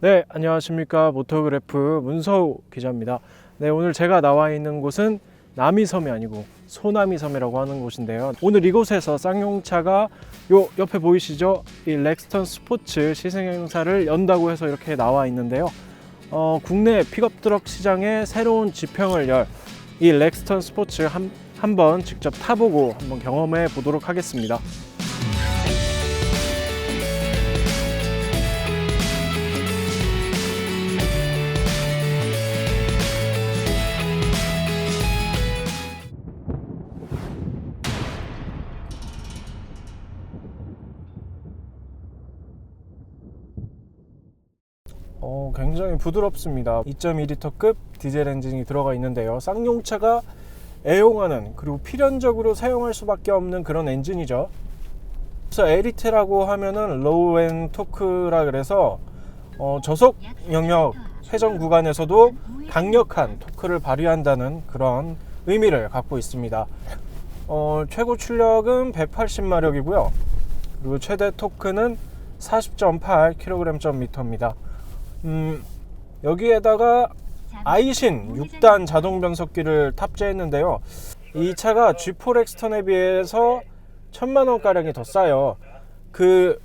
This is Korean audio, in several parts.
네, 안녕하십니까. 모토그래프 문서우 기자입니다. 네, 오늘 제가 나와 있는 곳은 남이섬이 아니고 소남이섬이라고 하는 곳인데요. 오늘 이곳에서 쌍용차가 요 옆에 보이시죠? 이 렉스턴 스포츠 시승 행사를 연다고 해서 이렇게 나와 있는데요. 어, 국내 픽업 트럭 시장에 새로운 지평을 열 이 렉스턴 스포츠 한, 한번 직접 타보고 한번 경험해 보도록 하겠습니다. 굉장히 부드럽습니다. 2.2리터급 디젤 엔진이 들어가 있는데요. 쌍용차가 애용하는 그리고 필연적으로 사용할 수밖에 없는 그런 엔진이죠. 그래서 에리트라고 하면은 로우 앤 토크라 그래서 어, 저속 영역 회전 구간에서도 강력한 토크를 발휘한다는 그런 의미를 갖고 있습니다. 어, 최고 출력은 180마력이고요. 그리고 최대 토크는 40.8kg/m입니다. 음, 여기에다가 아이신 6단 자동 변속기를 탑재했는데요. 이 차가 G4 엑스턴에 비해서 천만 원 가량이 더 싸요. 그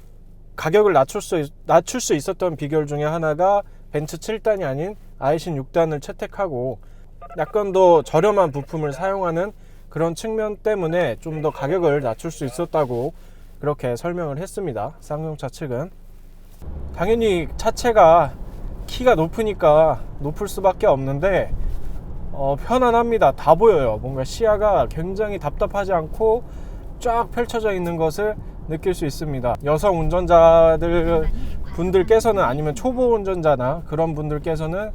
가격을 낮출 수 있- 낮출 수 있었던 비결 중에 하나가 벤츠 7단이 아닌 아이신 6단을 채택하고 약간 더 저렴한 부품을 사용하는 그런 측면 때문에 좀 더 가격을 낮출 수 있었다고 그렇게 설명을 했습니다. 쌍용차 측은 당연히 차체가 키가 높으니까 높을 수밖에 없는데 어, 편안합니다. 다 보여요. 뭔가 시야가 굉장히 답답하지 않고 쫙 펼쳐져 있는 것을 느낄 수 있습니다. 여성 운전자들 분들께서는 아니면 초보 운전자나 그런 분들께서는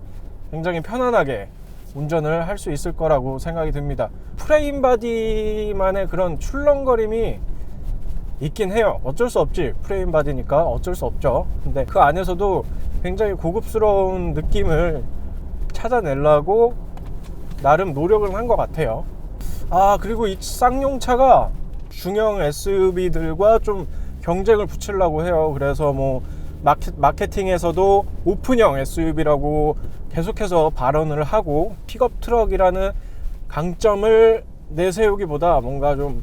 굉장히 편안하게 운전을 할 수 있을 거라고 생각이 듭니다. 프레임 바디만의 그런 출렁거림이 있긴 해요. 어쩔 수 없지. 프레임 바디니까 어쩔 수 없죠. 근데 그 안에서도 굉장히 고급스러운 느낌을 찾아내려고 나름 노력을 한 것 같아요. 아, 그리고 이 쌍용차가 중형 SUV들과 좀 경쟁을 붙이려고 해요. 그래서 뭐 마케, 마케팅에서도 오픈형 SUV라고 계속해서 발언을 하고 픽업 트럭이라는 강점을 내세우기보다 뭔가 좀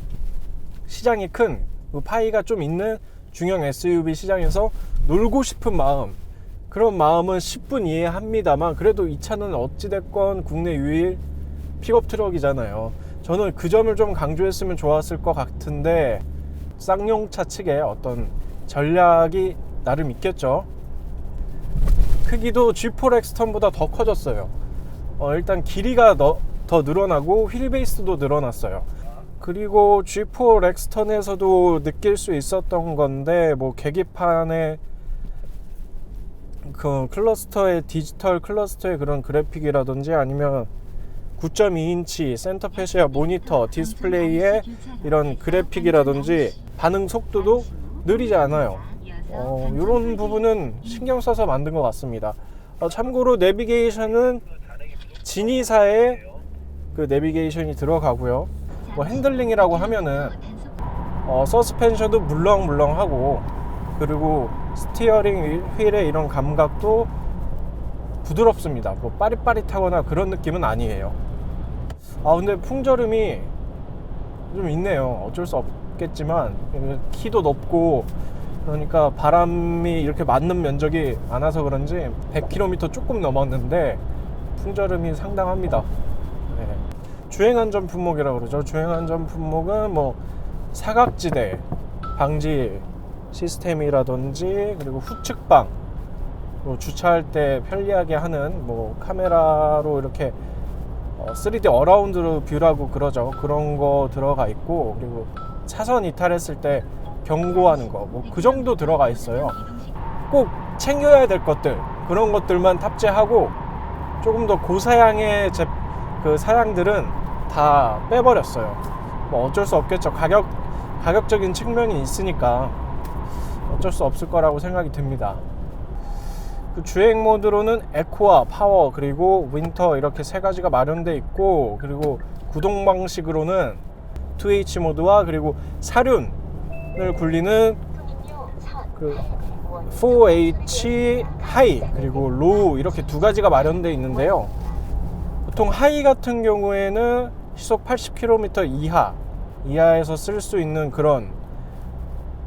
시장이 큰그 파이가 좀 있는 중형 SUV 시장에서 놀고 싶은 마음. 그런 마음은 10분 이해합니다만 그래도 이 차는 어찌됐건 국내 유일 픽업 트럭이잖아요. 저는 그 점을 좀 강조했으면 좋았을 것 같은데 쌍용차 측의 어떤 전략이 나름 있겠죠. 크기도 G4 엑스턴보다 더 커졌어요. 어, 일단 길이가 더, 더 늘어나고 휠 베이스도 늘어났어요 그리고 G4 렉스턴에서도 느낄 수 있었던 건데 뭐 계기판에 그 클러스터의 디지털 클러스터의 그런 그래픽이라든지 아니면 9.2인치 센터 패시아 모니터 디스플레이의 이런 그래픽이라든지 반응 속도도 느리지 않아요. 어, 이런 부분은 신경 써서 만든 것 같습니다. 어, 참고로 내비게이션은 지니사의 그 내비게이션이 들어가고요. 뭐 핸들링이라고 하면은 어, 서스펜션도 물렁물렁하고 그리고 스티어링 휠의 이런 감각도 부드럽습니다. 뭐 빠릿빠릿하거나 그런 느낌은 아니에요. 아 근데 풍절음이 좀 있네요. 어쩔 수 없겠지만 키도 높고 그러니까 바람이 이렇게 맞는 면적이 많아서 그런지 100km 조금 넘었는데 풍절음이 상당합니다. 네. 주행안전 품목이라고 그러죠. 주행안전 품목은 뭐 사각지대 방지 시스템이라든지 그리고 후측방 그리고 주차할 때 편리하게 하는 뭐 카메라로 이렇게 어, 3D 어라운드 뷰라고 그러죠. 그런 거 들어가 있고 그리고 차선 이탈했을 때 경고하는 거 뭐 그 정도 들어가 있어요. 꼭 챙겨야 될 것들 그런 것들만 탑재하고 조금 더 고사양의 제, 그 사양들은 다 빼버렸어요. 뭐 어쩔 수 없겠죠. 가격 가격적인 측면이 있으니까 어쩔 수 없을 거라고 생각이 듭니다. 그 주행 모드로는 에코와 파워 그리고 윈터 이렇게 세 가지가 마련돼 있고 그리고 구동 방식으로는 2H 모드와 그리고 사륜을 굴리는 그 4H 하이 그리고 로우 이렇게 두 가지가 마련되어 있는데요. 보통 하이 같은 경우에는 시속 80km 이하 이하에서 쓸 수 있는 그런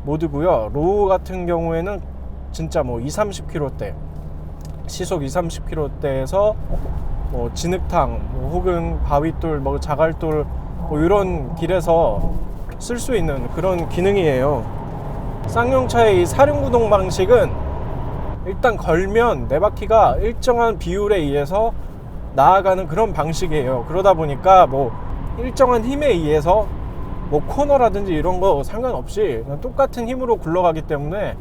모드고요. 로우 같은 경우에는 진짜 뭐 2, 30km대 시속 2, 30km대에서 뭐 진흙탕 뭐 혹은 바위돌, 뭐 자갈돌 뭐 이런 길에서 쓸 수 있는 그런 기능이에요. 쌍용차의 이 사륜 구동 방식은 일단 걸면 네 바퀴가 일정한 비율에 의해서 나아가는 그런 방식이에요. 그러다 보니까 뭐 일정한 힘에 의해서 뭐 코너라든지 이런 거 상관없이 똑같은 힘으로 굴러가기 때문에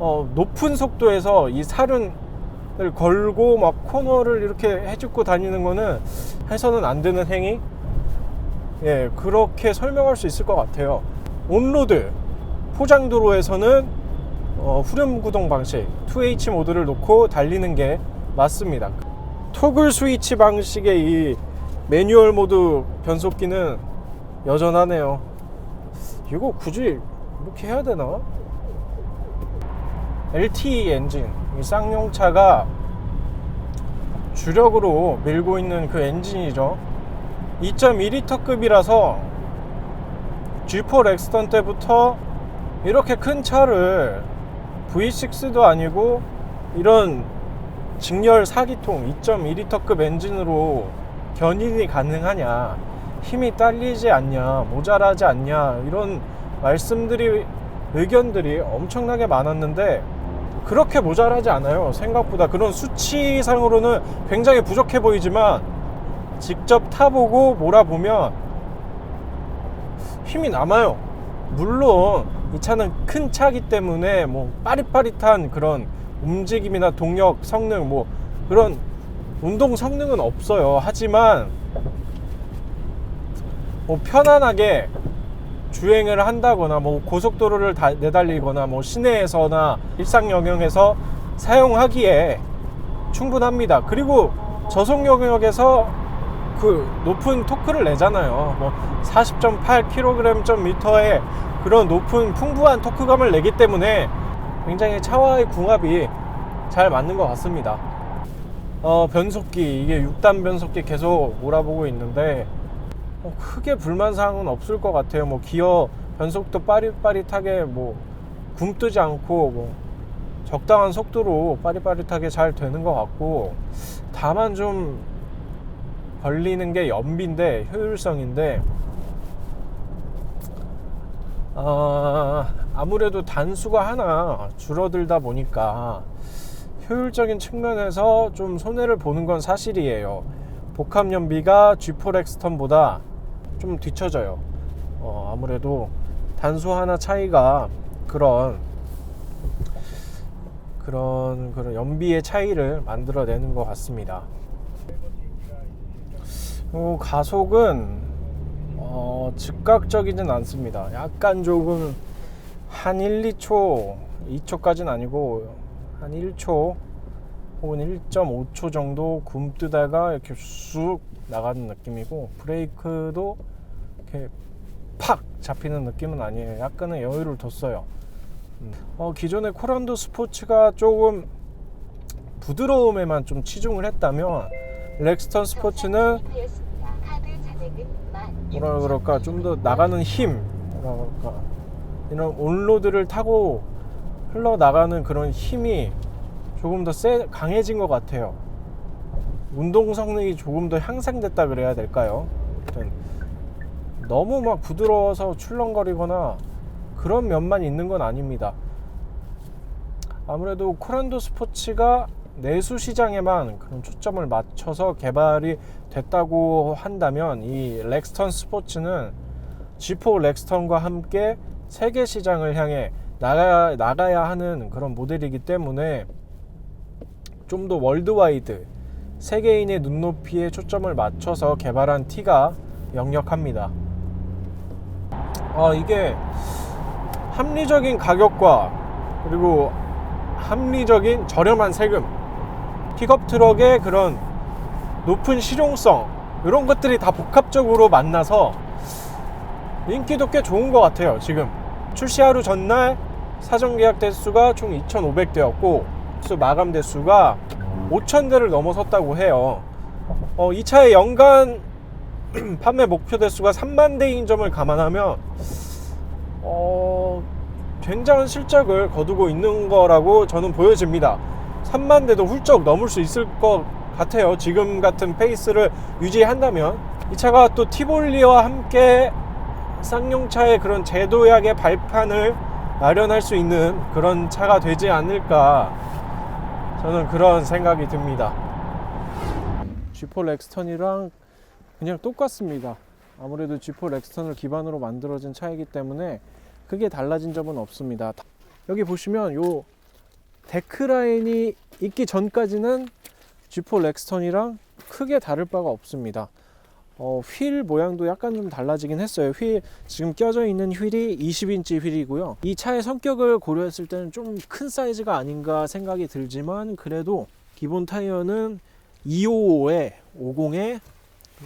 어, 높은 속도에서 이 사륜을 걸고 막 코너를 이렇게 해주고 다니는 거는 해서는 안 되는 행위? 예 그렇게 설명할 수 있을 것 같아요. 온로드 포장도로에서는 어, 후렴 구동 방식 2H 모드를 놓고 달리는 게 맞습니다 토글 스위치 방식의 이 매뉴얼 모드 변속기는 여전하네요 이거 굳이 이렇게 해야 되나? LTE 엔진 이 쌍용차가 주력으로 밀고 있는 그 엔진이죠 2.2리터급이라서 G4 렉스턴 때부터 이렇게 큰 차를 V6도 아니고 이런 직렬 4기통 2.2리터급 엔진으로 견인이 가능하냐? 힘이 딸리지 않냐? 모자라지 않냐? 이런 말씀들이 의견들이 엄청나게 많았는데 그렇게 모자라지 않아요 생각보다. 그런 수치상으로는 굉장히 부족해 보이지만 직접 타보고 몰아보면 힘이 남아요. 물론 이 차는 큰 차기 때문에 뭐 빠릿빠릿한 그런 움직임이나 동력 성능 뭐 그런 운동 성능은 없어요 하지만 뭐 편안하게 주행을 한다거나 뭐 고속도로를 다 내달리거나 뭐 시내에서나 일상 영역에서 사용하기에 충분합니다. 그리고 저속 영역에서 그 높은 토크를 내잖아요. 뭐 40.8kg/m의 그런 높은 풍부한 토크감을 내기 때문에 굉장히 차와의 궁합이 잘 맞는 것 같습니다. 어, 변속기 이게 6단 변속기 계속 몰아보고 있는데 어, 크게 불만사항은 없을 것 같아요. 뭐 기어 변속도 빠릿빠릿하게 뭐 굼뜨지 않고 뭐 적당한 속도로 빠릿빠릿하게 잘 되는 것 같고 다만 좀 걸리는 게 연비인데 효율성인데 아, 아무래도 단수가 하나 줄어들다 보니까 효율적인 측면에서 좀 손해를 보는 건 사실이에요. 복합 연비가 G4 렉스턴보다 좀 뒤쳐져요. 어, 아무래도 단수 하나 차이가 그런 그런 그런 연비의 차이를 만들어내는 것 같습니다. 어, 가속은 어, 즉각적이진 않습니다. 약간 조금 한 1, 2초, 2초까지는 아니고 한 1초 혹은 1.5초 정도 굼뜨다가 이렇게 쑥 나가는 느낌이고 브레이크도 이렇게 팍 잡히는 느낌은 아니에요. 약간은 여유를 뒀어요. 음. 어, 기존의 코란도 스포츠가 조금 부드러움에만 좀 치중을 했다면 렉스턴 스포츠는 뭐라 그럴까 좀 더 나가는 힘 뭐라 그럴까 이런 온로드를 타고 흘러나가는 그런 힘이 조금 더 세, 강해진 것 같아요. 운동 성능이 조금 더 향상됐다 그래야 될까요? 너무 막 부드러워서 출렁거리거나 그런 면만 있는 건 아닙니다. 아무래도 코란도 스포츠가 내수 시장에만 그런 초점을 맞춰서 개발이 됐다고 한다면 이 렉스턴 스포츠는 G4 렉스턴과 함께 세계 시장을 향해 나가, 나가야 하는 그런 모델이기 때문에 좀 더 월드와이드 세계인의 눈높이에 초점을 맞춰서 개발한 티가 역력합니다. 아, 이게 합리적인 가격과 그리고 합리적인 저렴한 세금 픽업 트럭의 그런 높은 실용성 이런 것들이 다 복합적으로 만나서 인기도 꽤 좋은 것 같아요 지금 출시 하루 전날 사전 계약 대수가 총 2,500대였고 마감 대수가 5,000대를 넘어섰다고 해요. 어, 이 차의 연간 판매 목표 대수가 3만 대인 점을 감안하면 어, 굉장한 실적을 거두고 있는 거라고 저는 보여집니다. 3만 대도 훌쩍 넘을 수 있을 것 같아요. 지금 같은 페이스를 유지한다면 이 차가 또 티볼리와 함께 쌍용차의 그런 제도약의 발판을 마련할 수 있는 그런 차가 되지 않을까 저는 그런 생각이 듭니다. G4 렉스턴이랑 그냥 똑같습니다. 아무래도 G4 렉스턴을 기반으로 만들어진 차이기 때문에 크게 달라진 점은 없습니다. 여기 보시면 요 데크 라인이 있기 전까지는 G4 렉스턴이랑 크게 다를 바가 없습니다. 어, 휠 모양도 약간 좀 달라지긴 했어요. 휠 지금 껴져 있는 휠이 20인치 휠이고요. 이 차의 성격을 고려했을 때는 좀 큰 사이즈가 아닌가 생각이 들지만 그래도 기본 타이어는 255에 50에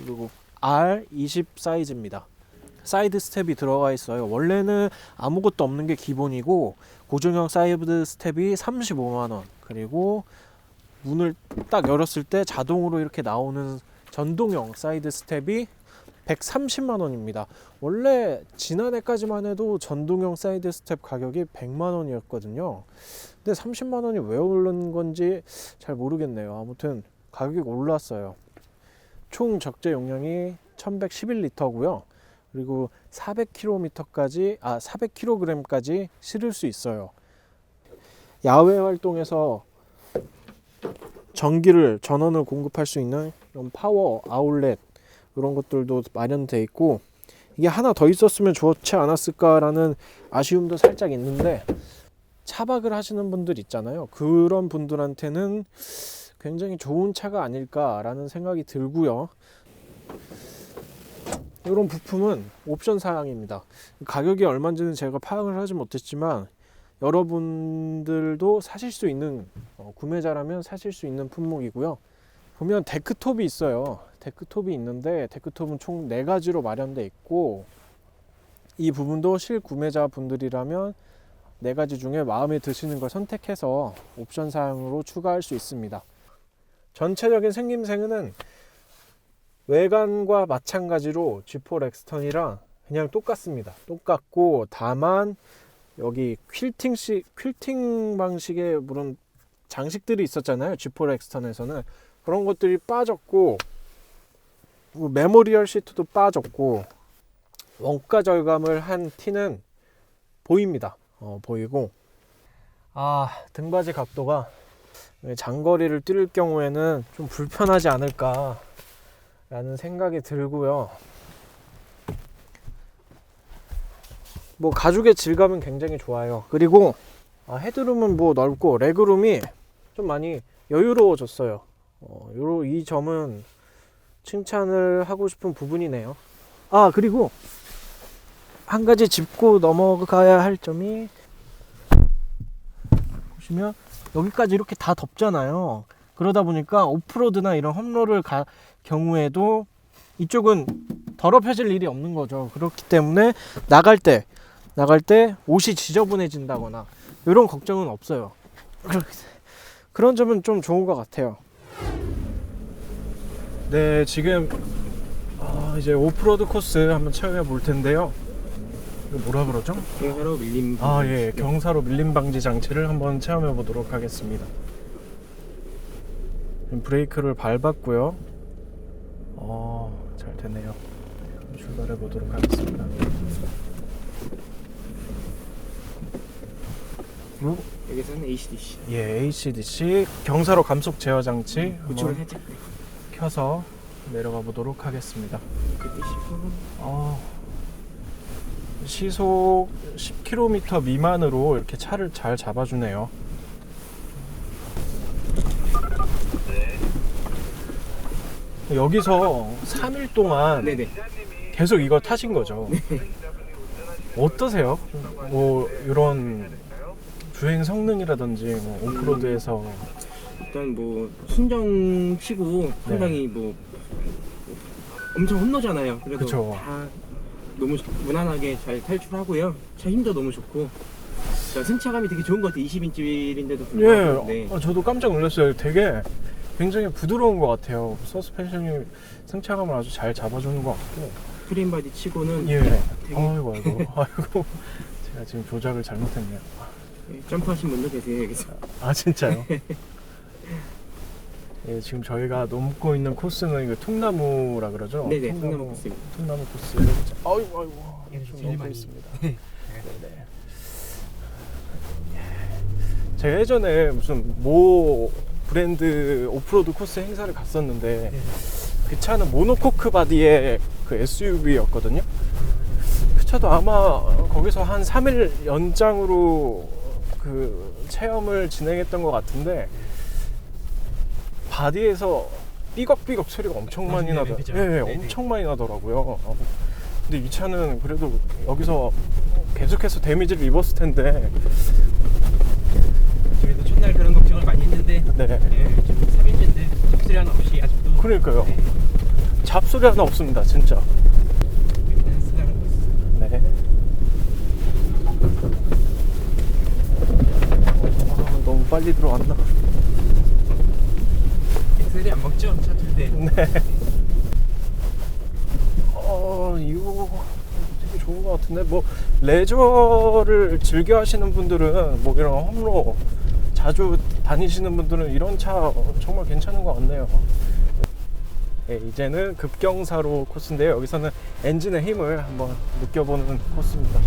그리고 R20 사이즈입니다. 사이드 스텝이 들어가 있어요. 원래는 아무것도 없는 게 기본이고 고정형 사이드 스텝이 35만 원. 그리고 문을 딱 열었을 때 자동으로 이렇게 나오는 전동형 사이드 스텝이 130만 원입니다. 원래 지난해까지만 해도 전동형 사이드 스텝 가격이 100만 원이었거든요. 근데 30만 원이 왜 오른 건지 잘 모르겠네요. 아무튼 가격이 올랐어요. 총 적재 용량이 1111리터고요. 그리고 400km까지 아 400kg까지 실을 수 있어요. 야외 활동에서 전기를 전원을 공급할 수 있는 이런 파워 아울렛 이런 것들도 마련돼 있고 이게 하나 더 있었으면 좋지 않았을까라는 아쉬움도 살짝 있는데 차박을 하시는 분들 있잖아요. 그런 분들한테는 굉장히 좋은 차가 아닐까라는 생각이 들고요. 이런 부품은 옵션 사항입니다. 가격이 얼마인지는 제가 파악을 하지 못했지만 여러분들도 사실 수 있는 어, 구매자라면 사실 수 있는 품목이고요. 보면 데크톱이 있어요. 데크톱이 있는데 데크톱은 총네 가지로 마련돼 있고 이 부분도 실구매자 분들이라면 네 가지 중에 마음에 드시는 걸 선택해서 옵션 사항으로 추가할 수 있습니다. 전체적인 생김새는 외관과 마찬가지로 G4 렉스턴이랑 그냥 똑같습니다. 똑같고 다만 여기 퀼팅식 퀼팅 방식의 물론 장식들이 있었잖아요. G4 렉스턴에서는 그런 것들이 빠졌고 뭐 메모리얼 시트도 빠졌고 원가 절감을 한 티는 보입니다. 어, 보이고 아 등받이 각도가 장거리를 뛸 경우에는 좀 불편하지 않을까 라는 생각이 들고요. 뭐 가죽의 질감은 굉장히 좋아요. 그리고 아, 헤드룸은 뭐 넓고 레그룸이 좀 많이 여유로워졌어요. 어, 요로 이 점은 칭찬을 하고 싶은 부분이네요. 아 그리고 한 가지 짚고 넘어가야 할 점이 보시면 여기까지 이렇게 다 덮잖아요. 그러다 보니까 오프로드나 이런 험로를 가 경우에도 이쪽은 더럽혀질 일이 없는 거죠. 그렇기 때문에 나갈 때 나갈 때 옷이 지저분해진다거나 이런 걱정은 없어요. 그런 점은 좀 좋은 것 같아요. 네, 지금 아, 이제 오프로드 코스 한번 체험해 볼 텐데요. 이거 뭐라 그러죠? 경사로 밀림 아, 예. 경사로 밀림 방지 장치를 한번 체험해 보도록 하겠습니다. 브레이크를 밟았고요. 어, 잘 됐네요. 출발해 보도록 하겠습니다. 음, 여기서는 ACDC 예, HDC 경사로 감속 제어 장치 우측으로 한번 살짝 켜서 내려가 보도록 하겠습니다. 그때 10분은 어, 시속 10km 미만으로 이렇게 차를 잘 잡아주네요. 여기서 3일 동안 네네 계속 이걸 타신 거죠. 어떠세요? 뭐 이런 주행 성능이라든지 뭐 오프로드에서 일단 뭐 순정 치고 상당히 뭐 엄청 혼노잖아요 그래도 그쵸. 다 너무 무난하게 잘 탈출하고요 차 힘도 너무 좋고 승차감이 되게 좋은 것 같아요. 20인치인데도 예, 불구하고. 네. 어, 저도 깜짝 놀랐어요. 되게 굉장히 부드러운 것 같아요. 서스펜션이 승차감을 아주 잘 잡아주는 것 같고. 프레임 바디 치고는 예. 되게 아이고 아이고 아이고 제가 지금 조작을 잘못했네요. 예, 점프하신 분도 계세요 여기서. 아 진짜요? 예, 지금 저희가 넘고 있는 코스는 이거 통나무라 그러죠? 네네, 통나무 코스입니다. 통나무 코스. 아이고 아이고 예, 좀 제일 많이. 있습니다. 네 네. 제가 예전에 무슨 모 브랜드 오프로드 코스 행사를 갔었는데 그 차는 모노코크 바디의 그 SUV였거든요. 그 차도 아마 거기서 한 3일 연장으로 그 체험을 진행했던 것 같은데 바디에서 삐걱삐걱 소리가 엄청 많이 맞네요, 나더, 그죠? 예, 네 네. 엄청 많이 나더라고요. 어, 근데 이 차는 그래도 여기서 계속해서 데미지를 입었을 텐데, 저희도 첫날 그런 걱 했는데 네, 예, 지금 3인치인데 잡소리 하나 없이 아직도 그러니까요. 네, 잡소리 하나 없습니다, 진짜. 있어요. 네. 아, 너무 빨리 들어왔나? 엑셀이 안 먹죠? 차 둘 때. 네. 어, 이거 되게 좋은 것 같은데, 뭐, 레저를 즐겨 하시는 분들은, 뭐, 이런 홈로 자주 다니시는 분들은 이런 차 정말 괜찮은 것 같네요. 네, 이제는 급경사로 코스인데요. 여기서는 엔진의 힘을 한번 느껴보는 코스입니다.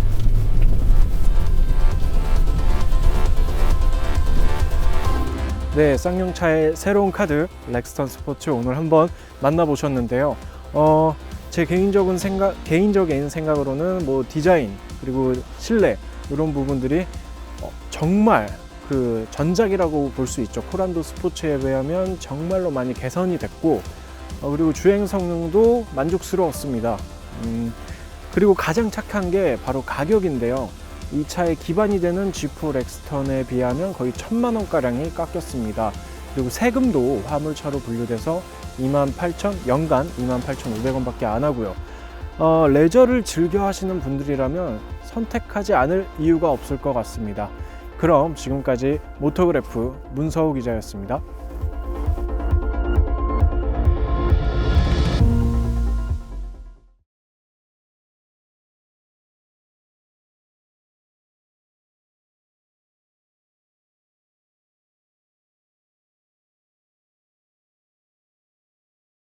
네, 쌍용차의 새로운 카드 렉스턴 스포츠 오늘 한번 만나보셨는데요. 어, 제 개인적인 생각, 개인적인 생각으로는 뭐 디자인 그리고 실내 이런 부분들이 어, 정말 그 전작이라고 볼 수 있죠. 코란도 스포츠에 비하면 정말로 많이 개선이 됐고 어, 그리고 주행 성능도 만족스러웠습니다. 음, 그리고 가장 착한 게 바로 가격인데요. 이 차의 기반이 되는 G4 렉스턴에 비하면 거의 천만 원가량이 깎였습니다. 그리고 세금도 화물차로 분류돼서 28,000 연간 28,500원밖에 안 하고요. 어, 레저를 즐겨 하시는 분들이라면 선택하지 않을 이유가 없을 것 같습니다. 그럼 지금까지 모토그래프 문서우 기자였습니다.